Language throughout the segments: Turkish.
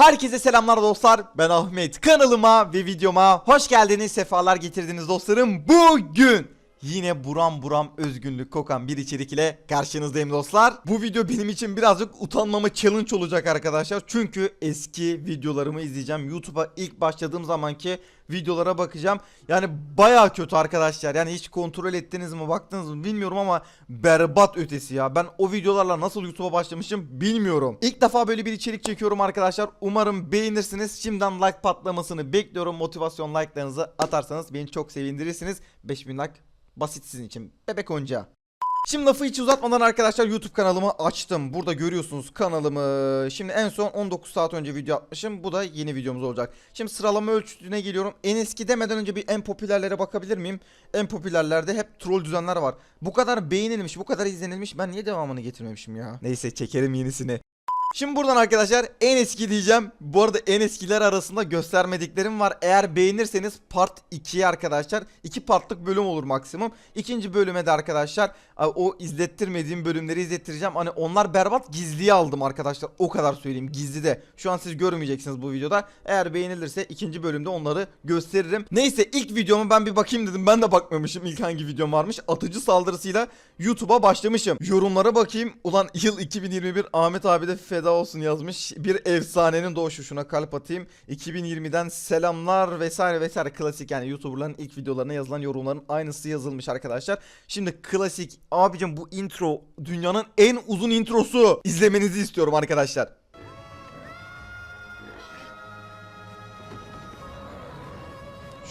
Herkese selamlar dostlar. Ben Ahmet. Kanalıma ve videoma hoş geldiniz. Sefalar getirdiniz dostlarım. Bugün yine buram buram özgünlük kokan bir içerik ile karşınızdayım dostlar. Bu video benim için birazcık utanmama challenge olacak arkadaşlar. Çünkü eski videolarımı izleyeceğim. YouTube'a ilk başladığım zamanki videolara bakacağım. Yani baya kötü arkadaşlar. Yani hiç kontrol ettiniz mi baktınız mı bilmiyorum ama berbat ötesi ya. Ben o videolarla nasıl YouTube'a başlamışım bilmiyorum. İlk defa böyle bir içerik çekiyorum arkadaşlar. Umarım beğenirsiniz. Şimdiden like patlamasını bekliyorum. Motivasyon like'larınızı atarsanız beni çok sevindirirsiniz. 5000 like basit sizin için. Bebek oyuncağı. Şimdi lafı hiç uzatmadan arkadaşlar YouTube kanalımı açtım. Burada görüyorsunuz kanalımı. Şimdi en son 19 saat önce video atmışım. Bu da yeni videomuz olacak. Şimdi sıralama ölçütüne geliyorum. En eski demeden önce bir en popülerlere bakabilir miyim? En popülerlerde hep troll düzenler var. Bu kadar beğenilmiş, bu kadar izlenilmiş. Ben niye devamını getirmemişim ya? Neyse çekerim yenisini. Şimdi buradan arkadaşlar en eski diyeceğim. Bu arada en eskiler arasında göstermediklerim var. Eğer beğenirseniz part 2'ye arkadaşlar 2 partlık bölüm olur maksimum. İkinci bölüme de arkadaşlar o izlettirmediğim bölümleri izlettireceğim. Hani onlar berbat gizliye aldım arkadaşlar. O kadar söyleyeyim gizlide. Şu an siz görmeyeceksiniz bu videoda. Eğer beğenilirse ikinci bölümde onları gösteririm. Neyse ilk videomu ben bir bakayım dedim. Ben de bakmamışım ilk hangi videom varmış. Atıcı saldırısıyla YouTube'a başlamışım. Yorumlara bakayım. Ulan yıl 2021 Ahmet abi de feda olsun yazmış. Bir efsanenin doğuşu şuna kalp atayım. 2020'den selamlar vesaire vesaire klasik yani YouTuber'ların ilk videolarına yazılan yorumların aynısı yazılmış arkadaşlar. Şimdi klasik abicim bu intro dünyanın en uzun introsu izlemenizi istiyorum arkadaşlar.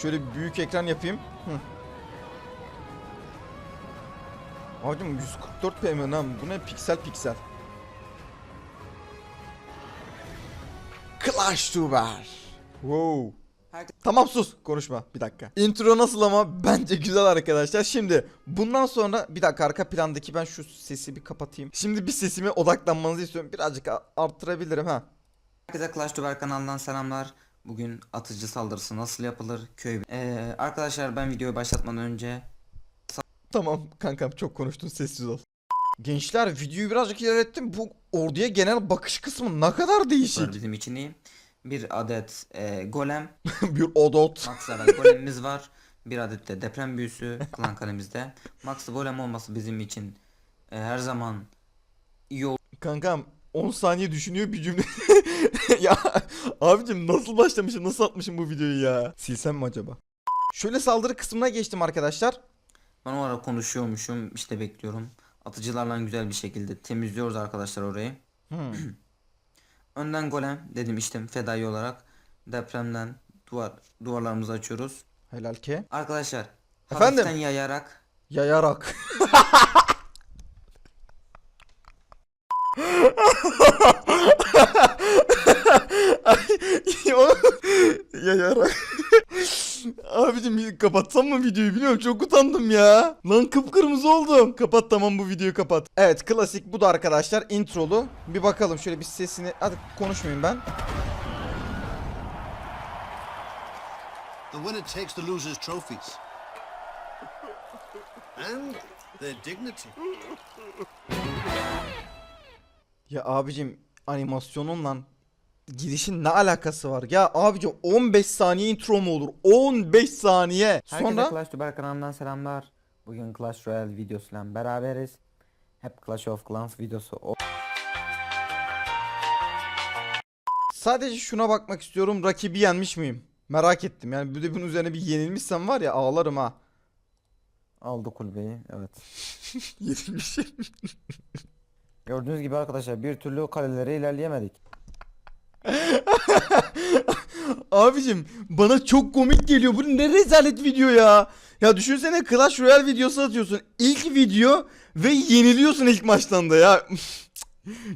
Şöyle bir büyük ekran yapayım. Hı. Abicim 144 pm lan bu ne piksel piksel. Clash Tuber. Wow. Tamam sus konuşma bir dakika. Intro nasıl ama bence güzel arkadaşlar. Şimdi bundan sonra bir dakika arka plandaki ben şu sesi bir kapatayım. Şimdi bir sesime odaklanmanızı istiyorum. Birazcık arttırabilirim ha. Herkese Clash Duber kanalından selamlar. Bugün atıcı saldırısı nasıl yapılır? Köy. Ee, arkadaşlar ben videoyu başlatmadan önce Tamam kankam çok konuştun sessiz ol. Gençler videoyu birazcık ilerlettim. Bu orduya genel bakış kısmı ne kadar değişik. bizim için iyi. Bir adet e, golem, bir odot. max level golemimiz var. Bir adet de deprem büyüsü klan kalemizde. Max golem olması bizim için e, her zaman iyi olur. Kankam 10 saniye düşünüyor bir cümle. ya abicim nasıl başlamışım nasıl atmışım bu videoyu ya. Silsem mi acaba? Şöyle saldırı kısmına geçtim arkadaşlar. Ben o ara konuşuyormuşum işte bekliyorum. Atıcılarla güzel bir şekilde temizliyoruz arkadaşlar orayı. Hmm. Önden golem dedim işte fedai olarak depremden duvar duvarlarımızı açıyoruz. Helal ki. Arkadaşlar Efendim? hafiften yayarak Yayarak. Ay, Yayarak. Abicim kapatsam mı videoyu biliyorum çok utandım ya. Lan kıpkırmızı oldum. Kapat tamam bu videoyu kapat. Evet klasik bu da arkadaşlar introlu. Bir bakalım şöyle bir sesini. Hadi konuşmayayım ben. The winner takes the loser's trophies. And their dignity. Ya abicim animasyonunla girişin ne alakası var? Ya abicim 15 saniye intro mu olur? 15 saniye. Herkese Sonra Clash Duber kanalından selamlar. Bugün Clash Royale videosuyla beraberiz. Hep Clash of Clans videosu o- sadece şuna bakmak istiyorum. Rakibi yenmiş miyim? Merak ettim. Yani bir de bunun üzerine bir yenilmişsem var ya ağlarım ha. aldı kulübeyi. Evet. Yenilmişim. Gördüğünüz gibi arkadaşlar bir türlü kalelere ilerleyemedik. Abicim bana çok komik geliyor. Bu ne rezalet video ya. Ya düşünsene Clash Royale videosu atıyorsun. İlk video ve yeniliyorsun ilk maçtan da ya.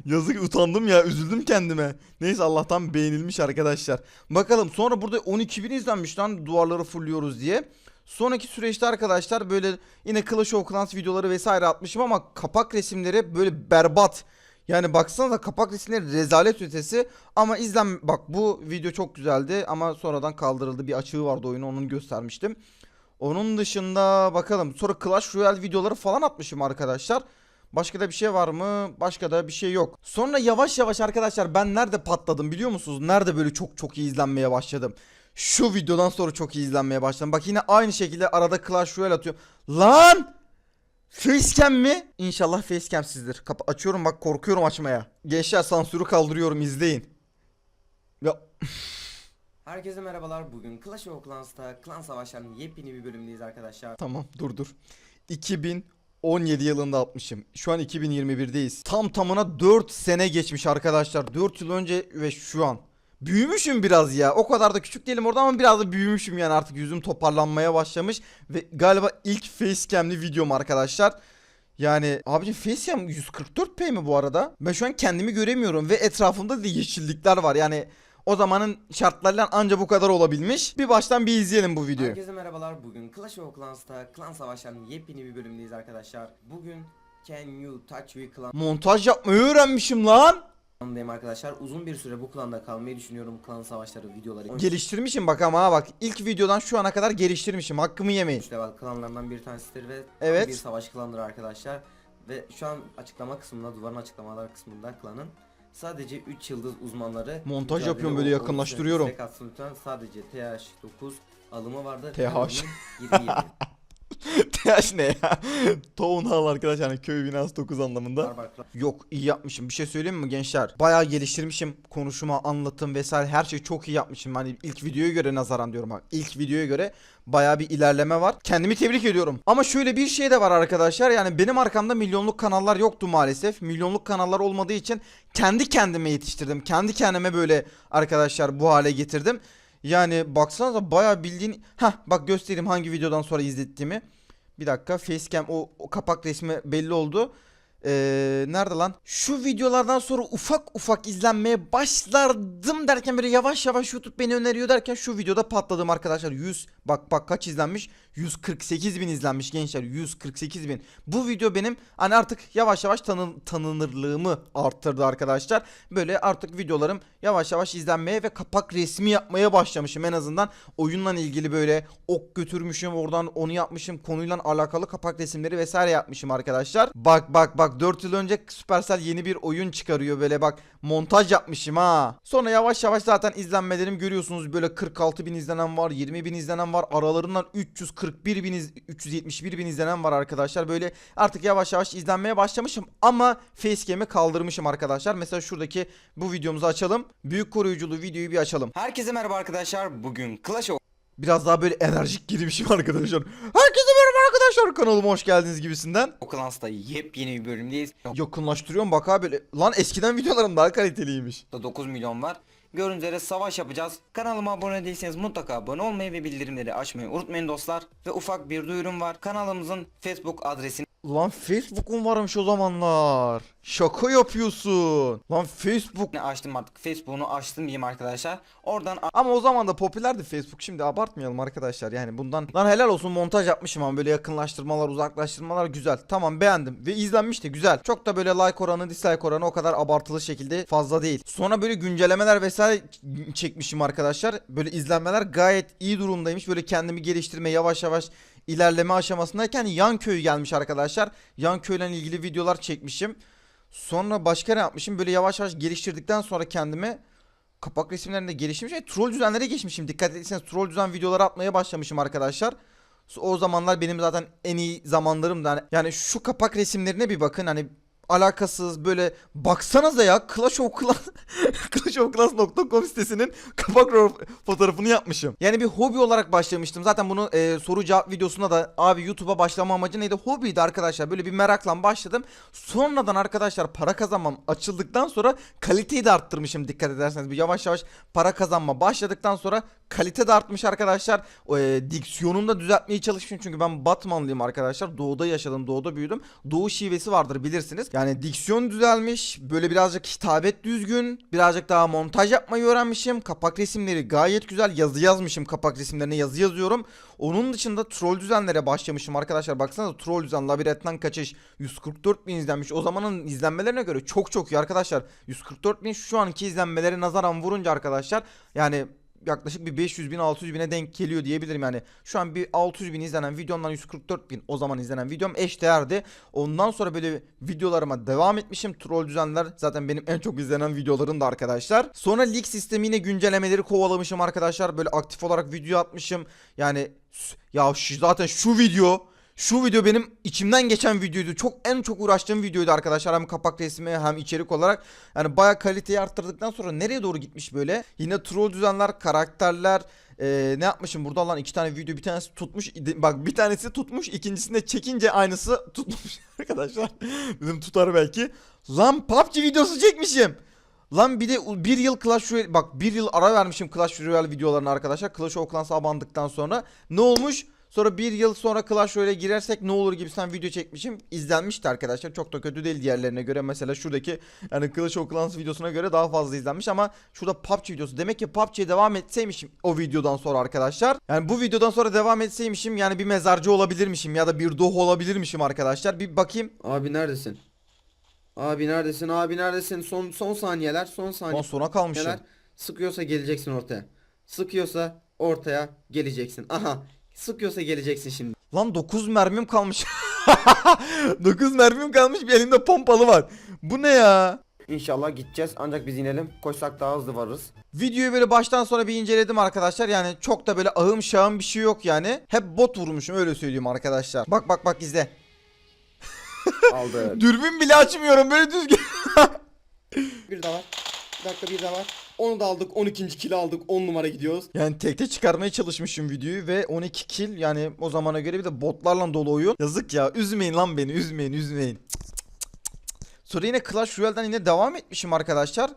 Yazık utandım ya üzüldüm kendime. Neyse Allah'tan beğenilmiş arkadaşlar. Bakalım sonra burada 12 bin izlenmiş lan duvarları fulluyoruz diye. Sonraki süreçte arkadaşlar böyle yine Clash of Clans videoları vesaire atmışım ama kapak resimleri böyle berbat. Yani baksanıza kapak resimleri rezalet ötesi ama izlen bak bu video çok güzeldi ama sonradan kaldırıldı bir açığı vardı oyunu onun göstermiştim. Onun dışında bakalım sonra Clash Royale videoları falan atmışım arkadaşlar. Başka da bir şey var mı? Başka da bir şey yok. Sonra yavaş yavaş arkadaşlar ben nerede patladım biliyor musunuz? Nerede böyle çok çok iyi izlenmeye başladım? Şu videodan sonra çok iyi izlenmeye başladım. Bak yine aynı şekilde arada Clash Royale atıyor. Lan! Facecam mi? İnşallah facecam sizdir. Kapı açıyorum bak korkuyorum açmaya. Gençler sansürü kaldırıyorum izleyin. Ya Herkese merhabalar. Bugün Clash of Clans'ta Klan Savaşları'nın yepyeni bir bölümündeyiz arkadaşlar. Tamam dur dur. 2017 yılında atmışım. Şu an 2021'deyiz. Tam tamına 4 sene geçmiş arkadaşlar. 4 yıl önce ve şu an. Büyümüşüm biraz ya. O kadar da küçük değilim orada ama biraz da büyümüşüm yani artık yüzüm toparlanmaya başlamış. Ve galiba ilk facecam'li videom arkadaşlar. Yani abicim facecam 144p mi bu arada? Ben şu an kendimi göremiyorum ve etrafımda da yeşillikler var. Yani o zamanın şartlarıyla anca bu kadar olabilmiş. Bir baştan bir izleyelim bu videoyu. Herkese merhabalar. Bugün Clash of Clans'ta Klan Savaşları'nın yepyeni bir bölümündeyiz arkadaşlar. Bugün Can You Touch We Montaj yapmayı öğrenmişim lan. Klan'dayım arkadaşlar. Uzun bir süre bu klanda kalmayı düşünüyorum. Klan Savaşları videoları. Geliştirmişim bak ama ha bak ilk videodan şu ana kadar geliştirmişim hakkımı yemeyin. 3 level klanlarından bir tanesidir ve Evet. bir savaş klanıdır arkadaşlar. Ve şu an açıklama kısmında, duvarın açıklamalar kısmında klanın sadece 3 yıldız uzmanları Montaj yapıyorum böyle yakınlaştırıyorum. lütfen. Sadece TH9 alımı vardı. TH. Alımı 27. TH ne ya? Town Hall arkadaşlar hani köy binası 9 anlamında. Yok iyi yapmışım. Bir şey söyleyeyim mi gençler? Bayağı geliştirmişim. Konuşma, anlatım vesaire her şeyi çok iyi yapmışım. Hani ilk videoya göre nazaran diyorum bak. İlk videoya göre bayağı bir ilerleme var. Kendimi tebrik ediyorum. Ama şöyle bir şey de var arkadaşlar. Yani benim arkamda milyonluk kanallar yoktu maalesef. Milyonluk kanallar olmadığı için kendi kendime yetiştirdim. Kendi kendime böyle arkadaşlar bu hale getirdim. Yani baksanıza bayağı bildiğin... Heh bak göstereyim hangi videodan sonra izlettiğimi. Bir dakika facecam o, o kapak resmi belli oldu. Ee, nerede lan? Şu videolardan sonra ufak ufak izlenmeye başlardım derken böyle yavaş yavaş YouTube beni öneriyor derken şu videoda patladım arkadaşlar. 100 bak bak kaç izlenmiş? 148 bin izlenmiş gençler. 148 bin. Bu video benim hani artık yavaş yavaş tanın, tanınırlığımı arttırdı arkadaşlar. Böyle artık videolarım yavaş yavaş izlenmeye ve kapak resmi yapmaya başlamışım en azından. Oyunla ilgili böyle ok götürmüşüm oradan onu yapmışım. Konuyla alakalı kapak resimleri vesaire yapmışım arkadaşlar. Bak bak bak 4 yıl önce Supercell yeni bir oyun çıkarıyor böyle bak montaj yapmışım ha. Sonra yavaş yavaş zaten izlenmelerim görüyorsunuz böyle 46 bin izlenen var 20 bin izlenen var aralarından 341 bin iz- 371 bin izlenen var arkadaşlar. Böyle artık yavaş yavaş izlenmeye başlamışım ama facecam'i kaldırmışım arkadaşlar. Mesela şuradaki bu videomuzu açalım. Büyük koruyuculu videoyu bir açalım. Herkese merhaba arkadaşlar. Bugün Clash of Biraz daha böyle enerjik girmişim arkadaşlar. Herkese merhaba arkadaşlar kanalıma hoş geldiniz gibisinden. Clans'ta yepyeni bir bölümdeyiz. Yakınlaştırıyorum bak abi. Lan eskiden videolarım daha kaliteliymiş. Da 9 milyon var. Gördüğünüz üzere savaş yapacağız. Kanalıma abone değilseniz mutlaka abone olmayı ve bildirimleri açmayı unutmayın dostlar. Ve ufak bir duyurum var. Kanalımızın Facebook adresini Lan Facebook'un varmış o zamanlar. Şaka yapıyorsun. Lan Facebook. açtım artık. Facebook'unu açtım diyeyim arkadaşlar. Oradan Ama o zaman da popülerdi Facebook. Şimdi abartmayalım arkadaşlar. Yani bundan lan helal olsun montaj yapmışım ama böyle yakınlaştırmalar, uzaklaştırmalar güzel. Tamam beğendim ve izlenmiş de güzel. Çok da böyle like oranı, dislike oranı o kadar abartılı şekilde fazla değil. Sonra böyle güncellemeler vesaire çekmişim arkadaşlar. Böyle izlenmeler gayet iyi durumdaymış. Böyle kendimi geliştirme yavaş yavaş ilerleme aşamasındayken yan köy gelmiş arkadaşlar. Yan köyle ilgili videolar çekmişim. Sonra başka ne yapmışım? Böyle yavaş yavaş geliştirdikten sonra kendimi kapak resimlerinde gelişmiş. E, troll düzenlere geçmişim. Dikkat ederseniz troll düzen videoları atmaya başlamışım arkadaşlar. O zamanlar benim zaten en iyi zamanlarımdı. Yani- Yani şu kapak resimlerine bir bakın. Hani alakasız böyle baksanıza ya Clash of Clans clashofclass.com sitesinin kapak fotoğrafını yapmışım. Yani bir hobi olarak başlamıştım. Zaten bunu e, soru cevap videosunda da abi YouTube'a başlama amacı neydi? Hobiydi arkadaşlar. Böyle bir merakla başladım. Sonradan arkadaşlar para kazanmam açıldıktan sonra kaliteyi de arttırmışım dikkat ederseniz. Bir yavaş yavaş para kazanma başladıktan sonra kalite de artmış arkadaşlar. E, diksiyonunu da düzeltmeye çalışmışım. Çünkü ben Batmanlıyım arkadaşlar. Doğuda yaşadım, doğuda büyüdüm. Doğu şivesi vardır bilirsiniz. Yani diksiyon düzelmiş. Böyle birazcık hitabet düzgün. Birazcık daha montaj yapmayı öğrenmişim. Kapak resimleri gayet güzel. Yazı yazmışım kapak resimlerine yazı yazıyorum. Onun dışında troll düzenlere başlamışım arkadaşlar. Baksanıza troll düzen labirentten kaçış 144 bin izlenmiş. O zamanın izlenmelerine göre çok çok iyi arkadaşlar. 144 bin şu anki izlenmelere nazaran vurunca arkadaşlar yani yaklaşık bir 500 bin 600 bine denk geliyor diyebilirim yani. Şu an bir 600 bin izlenen videomdan 144 bin o zaman izlenen videom eş değerdi. Ondan sonra böyle videolarıma devam etmişim. Troll düzenler zaten benim en çok izlenen videolarım da arkadaşlar. Sonra lig sistemine güncellemeleri kovalamışım arkadaşlar. Böyle aktif olarak video atmışım. Yani ya şu- zaten şu video şu video benim içimden geçen videoydu. Çok en çok uğraştığım videoydu arkadaşlar. Hem kapak resmi hem içerik olarak. Yani baya kaliteyi arttırdıktan sonra nereye doğru gitmiş böyle? Yine troll düzenler, karakterler. Ee, ne yapmışım burada lan iki tane video bir tanesi tutmuş bak bir tanesi tutmuş ikincisini de çekince aynısı tutmuş arkadaşlar dedim tutar belki lan PUBG videosu çekmişim Lan bir de bir yıl Clash Royale bak bir yıl ara vermişim Clash Royale videolarına arkadaşlar. Clash of Clans'a abandıktan sonra ne olmuş? Sonra bir yıl sonra Clash Royale'e girersek ne olur gibisinden video çekmişim. İzlenmişti arkadaşlar. Çok da kötü değil diğerlerine göre. Mesela şuradaki yani Clash of Clans videosuna göre daha fazla izlenmiş ama şurada PUBG videosu. Demek ki PUBG'ye devam etseymişim o videodan sonra arkadaşlar. Yani bu videodan sonra devam etseymişim yani bir mezarcı olabilirmişim ya da bir doh olabilirmişim arkadaşlar. Bir bakayım. Abi neredesin? Abi neredesin? Abi neredesin? Son son saniyeler, son Son saniyeler. sona kalmışım. Sıkıyorsa geleceksin ortaya. Sıkıyorsa ortaya geleceksin. Aha. Sıkıyorsa geleceksin şimdi. Lan 9 mermim kalmış. 9 mermim kalmış bir elimde pompalı var. Bu ne ya? İnşallah gideceğiz ancak biz inelim. Koşsak daha hızlı varırız. Videoyu böyle baştan sona bir inceledim arkadaşlar. Yani çok da böyle ahım şahım bir şey yok yani. Hep bot vurmuşum öyle söyleyeyim arkadaşlar. Bak bak bak izle. Aldı. Dürbün bile açmıyorum böyle düzgün. bir daha var. Bir dakika bir daha var. Onu da aldık. 12. kilo aldık. 10 numara gidiyoruz. Yani tekte çıkarmaya çalışmışım videoyu ve 12 kill yani o zamana göre bir de botlarla dolu oyun. Yazık ya üzmeyin lan beni üzmeyin üzmeyin. Sonra yine Clash Royale'den yine devam etmişim arkadaşlar.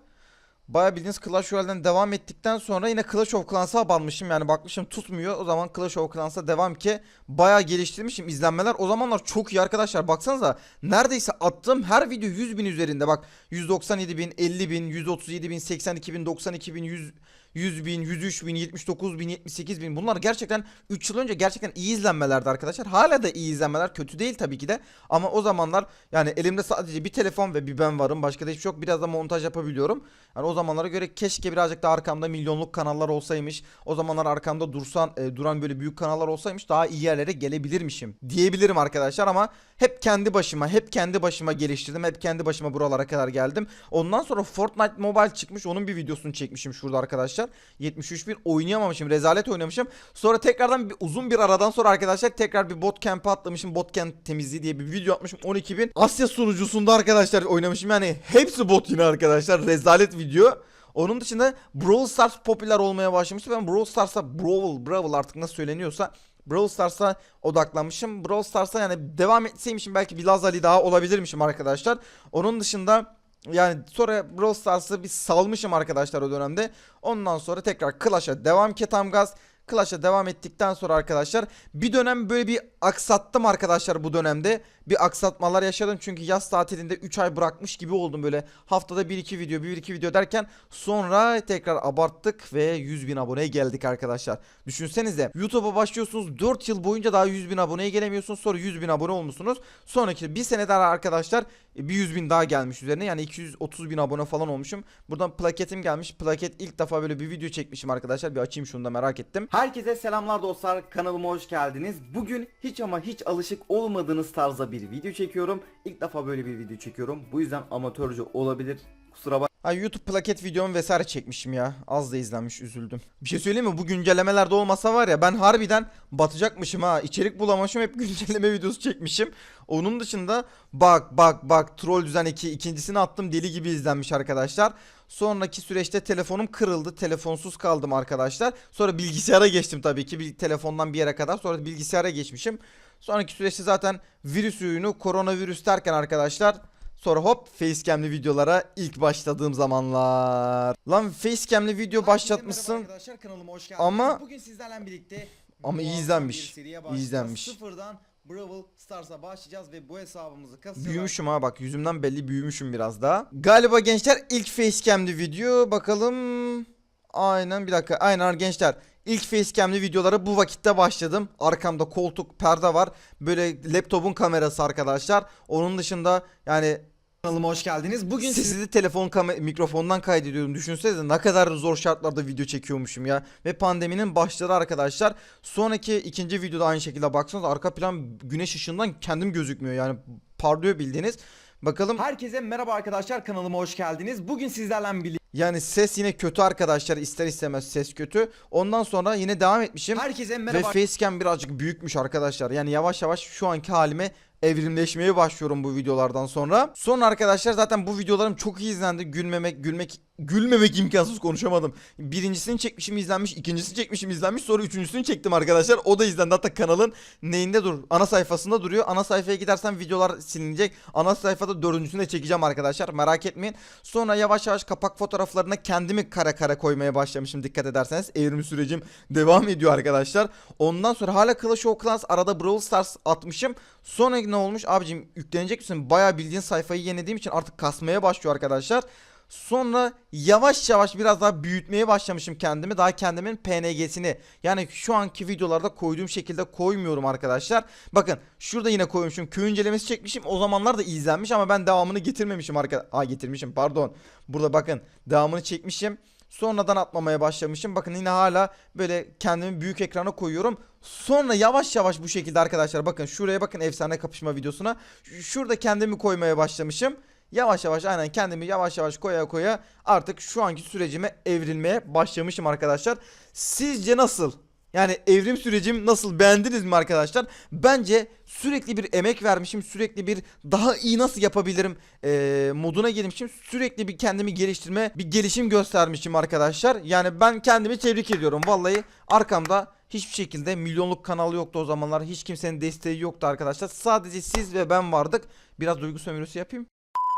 Baya bildiğiniz Clash Royale'den devam ettikten sonra yine Clash of Clans'a abanmışım. Yani bakmışım tutmuyor. O zaman Clash of Clans'a devam ki baya geliştirmişim. izlenmeler o zamanlar çok iyi arkadaşlar. Baksanıza neredeyse attığım her video 100 bin üzerinde. Bak 197 bin, 50 bin, 137 bin, 82 bin, 92 bin, 100, 100 bin, 103 bin, 79 bin, 78 bin. Bunlar gerçekten 3 yıl önce gerçekten iyi izlenmelerdi arkadaşlar. Hala da iyi izlenmeler. Kötü değil tabii ki de. Ama o zamanlar yani elimde sadece bir telefon ve bir ben varım. Başka da hiçbir şey yok. Biraz da montaj yapabiliyorum. Yani o zamanlara göre keşke birazcık da arkamda milyonluk kanallar olsaymış. O zamanlar arkamda dursan e, duran böyle büyük kanallar olsaymış daha iyi yerlere gelebilirmişim diyebilirim arkadaşlar ama hep kendi başıma hep kendi başıma geliştirdim. Hep kendi başıma buralara kadar geldim. Ondan sonra Fortnite Mobile çıkmış. Onun bir videosunu çekmişim şurada arkadaşlar. 73 bir oynayamamışım. Rezalet oynamışım. Sonra tekrardan bir uzun bir aradan sonra arkadaşlar tekrar bir bot camp'e atlamışım. Bot camp temizliği diye bir video atmışım. 12 bin. Asya sunucusunda arkadaşlar oynamışım. Yani hepsi bot yine arkadaşlar. Rezalet video. Onun dışında Brawl Stars popüler olmaya başlamıştı. Ben Brawl Stars'a Brawl, Brawl artık nasıl söyleniyorsa Brawl Stars'a odaklanmışım. Brawl Stars'a yani devam etseymişim belki biraz Ali daha olabilirmişim arkadaşlar. Onun dışında yani sonra Brawl Stars'ı bir salmışım arkadaşlar o dönemde. Ondan sonra tekrar Clash'a devam ki tam gaz. Clash'a devam ettikten sonra arkadaşlar bir dönem böyle bir aksattım arkadaşlar bu dönemde. Bir aksatmalar yaşadım çünkü yaz tatilinde 3 ay bırakmış gibi oldum böyle. Haftada 1-2 video 1-2 video derken sonra tekrar abarttık ve 100 bin aboneye geldik arkadaşlar. Düşünsenize YouTube'a başlıyorsunuz 4 yıl boyunca daha 100 bin aboneye gelemiyorsunuz. Sonra 100 bin abone olmuşsunuz. Sonraki bir sene daha arkadaşlar bir 100 bin daha gelmiş üzerine. Yani 230 bin abone falan olmuşum. Buradan plaketim gelmiş. Plaket ilk defa böyle bir video çekmişim arkadaşlar. Bir açayım şunu da merak ettim. Herkese selamlar dostlar kanalıma hoş geldiniz. Bugün hiç ama hiç alışık olmadığınız tarzda bir video çekiyorum. İlk defa böyle bir video çekiyorum. Bu yüzden amatörce olabilir. Kusura bak. Ay YouTube plaket videomu vesaire çekmişim ya. Az da izlenmiş üzüldüm. Bir şey söyleyeyim mi? Bu güncellemelerde olmasa var ya ben harbiden batacakmışım ha. İçerik bulamamışım hep güncelleme videosu çekmişim. Onun dışında bak bak bak Troll Düzen 2 ikincisini attım deli gibi izlenmiş arkadaşlar. Sonraki süreçte telefonum kırıldı. Telefonsuz kaldım arkadaşlar. Sonra bilgisayara geçtim tabii ki. Bir telefondan bir yere kadar. Sonra bilgisayara geçmişim. Sonraki süreçte zaten virüs ürünü koronavirüs derken arkadaşlar Sonra hop facecam'li videolara ilk başladığım zamanlar. Lan facecam'li video başlatmışsın. Arkadaşlar kanalıma hoş geldiniz. Ama- bugün sizlerle birlikte Ama iyi izlenmiş. İyi izlenmiş. Sıfırdan Brawl Stars'a başlayacağız ve bu hesabımızı kasacağız. Büyümüşüm ha bak yüzümden belli büyümüşüm biraz daha. Galiba gençler ilk facecam'li video bakalım. Aynen bir dakika aynen gençler. İlk facecam'li videolara bu vakitte başladım. Arkamda koltuk perde var. Böyle laptopun kamerası arkadaşlar. Onun dışında yani Kanalıma hoş geldiniz. Bugün siz Sizi telefon kam- mikrofondan kaydediyorum. Düşünsenize ne kadar zor şartlarda video çekiyormuşum ya. Ve pandeminin başları arkadaşlar. Sonraki ikinci videoda aynı şekilde baksanız arka plan güneş ışığından kendim gözükmüyor. Yani parlıyor bildiğiniz. Bakalım herkese merhaba arkadaşlar kanalıma hoş geldiniz. Bugün sizlerle birlikte yani ses yine kötü arkadaşlar. ister istemez ses kötü. Ondan sonra yine devam etmişim. herkese Ve merhaba facecam birazcık büyükmüş arkadaşlar. Yani yavaş yavaş şu anki halime evrimleşmeye başlıyorum bu videolardan sonra. Sonra arkadaşlar zaten bu videolarım çok iyi izlendi. Gülmemek, gülmek, gülmemek imkansız konuşamadım. Birincisini çekmişim izlenmiş, ikincisini çekmişim izlenmiş, sonra üçüncüsünü çektim arkadaşlar. O da izlendi. Hatta kanalın neyinde dur? Ana sayfasında duruyor. Ana sayfaya gidersem videolar silinecek. Ana sayfada dördüncüsünü de çekeceğim arkadaşlar. Merak etmeyin. Sonra yavaş yavaş kapak fotoğraflarına kendimi kara kara koymaya başlamışım dikkat ederseniz. Evrim sürecim devam ediyor arkadaşlar. Ondan sonra hala Clash of Clans arada Brawl Stars atmışım. Sonra ne olmuş abicim yüklenecek misin? Bayağı bildiğin sayfayı yenilediğim için artık kasmaya başlıyor arkadaşlar. Sonra yavaş yavaş biraz daha büyütmeye başlamışım kendimi. Daha kendimin PNG'sini yani şu anki videolarda koyduğum şekilde koymuyorum arkadaşlar. Bakın şurada yine koymuşum. Köy incelemesi çekmişim. O zamanlar da izlenmiş ama ben devamını getirmemişim arkadaşlar. Aa getirmişim pardon. Burada bakın devamını çekmişim. Sonradan atmamaya başlamışım. Bakın yine hala böyle kendimi büyük ekrana koyuyorum. Sonra yavaş yavaş bu şekilde arkadaşlar bakın şuraya bakın efsane kapışma videosuna. Şurada kendimi koymaya başlamışım. Yavaş yavaş aynen kendimi yavaş yavaş koya koya artık şu anki sürecime evrilmeye başlamışım arkadaşlar. Sizce nasıl? Yani evrim sürecim nasıl beğendiniz mi arkadaşlar? Bence sürekli bir emek vermişim. Sürekli bir daha iyi nasıl yapabilirim eee, moduna girmişim. Sürekli bir kendimi geliştirme, bir gelişim göstermişim arkadaşlar. Yani ben kendimi tebrik ediyorum. Vallahi arkamda hiçbir şekilde milyonluk kanal yoktu o zamanlar. Hiç kimsenin desteği yoktu arkadaşlar. Sadece siz ve ben vardık. Biraz duygu sömürüsü yapayım.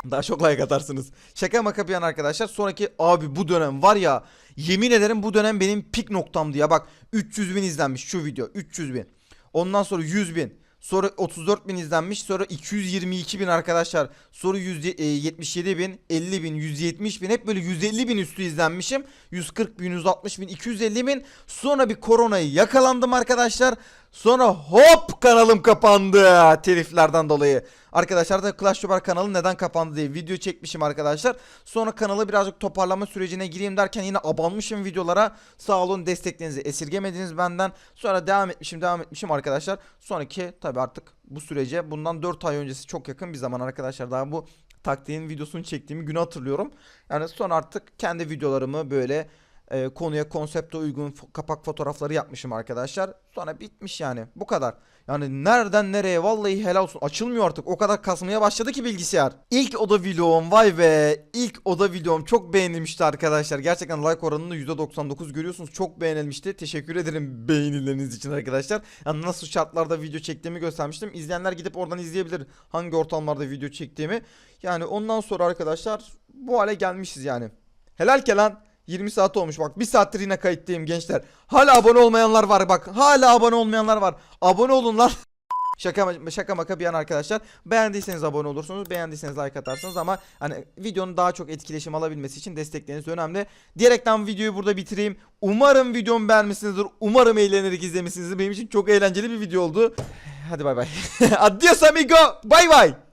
Daha çok like atarsınız. Şaka maka bir yana arkadaşlar. Sonraki abi bu dönem var ya yemin ederim bu dönem benim pik noktamdı ya. Bak 300 bin izlenmiş şu video 300 bin. Ondan sonra 100 bin. Sonra 34 bin izlenmiş. Sonra 222 bin arkadaşlar. Sonra 177 bin, 50 bin, 170 bin. Hep böyle 150 bin üstü izlenmişim. 140 bin, 160 bin, 250 bin. Sonra bir koronayı yakalandım arkadaşlar. Sonra hop kanalım kapandı teliflerden dolayı. Arkadaşlar da Clash Royale kanalı neden kapandı diye video çekmişim arkadaşlar. Sonra kanalı birazcık toparlama sürecine gireyim derken yine abanmışım videolara. Sağ olun desteklerinizi esirgemediniz benden. Sonra devam etmişim devam etmişim arkadaşlar. Sonraki tabi artık bu sürece bundan 4 ay öncesi çok yakın bir zaman arkadaşlar. Daha bu taktiğin videosunu çektiğimi günü hatırlıyorum. Yani sonra artık kendi videolarımı böyle e, konuya konsepte uygun kapak fotoğrafları yapmışım arkadaşlar. Sonra bitmiş yani bu kadar. Yani nereden nereye vallahi helal olsun açılmıyor artık o kadar kasmaya başladı ki bilgisayar. İlk oda vlogum vay be ilk oda vlogum çok beğenilmişti arkadaşlar. Gerçekten like oranını %99 görüyorsunuz çok beğenilmişti. Teşekkür ederim beğenileriniz için arkadaşlar. Yani nasıl şartlarda video çektiğimi göstermiştim. İzleyenler gidip oradan izleyebilir hangi ortamlarda video çektiğimi. Yani ondan sonra arkadaşlar bu hale gelmişiz yani. Helal ke lan. 20 saat olmuş bak. Bir saattir yine kayıttayım gençler. Hala abone olmayanlar var bak. Hala abone olmayanlar var. Abone olun lan. Şaka şaka maka bir yana arkadaşlar. Beğendiyseniz abone olursunuz. Beğendiyseniz like atarsınız ama hani videonun daha çok etkileşim alabilmesi için destekleriniz önemli. Diyerekten videoyu burada bitireyim. Umarım videomu beğenmişsinizdir. Umarım eğlenerek izlemişsinizdir. Benim için çok eğlenceli bir video oldu. Hadi bay bay. Adios amigo. Bay bay.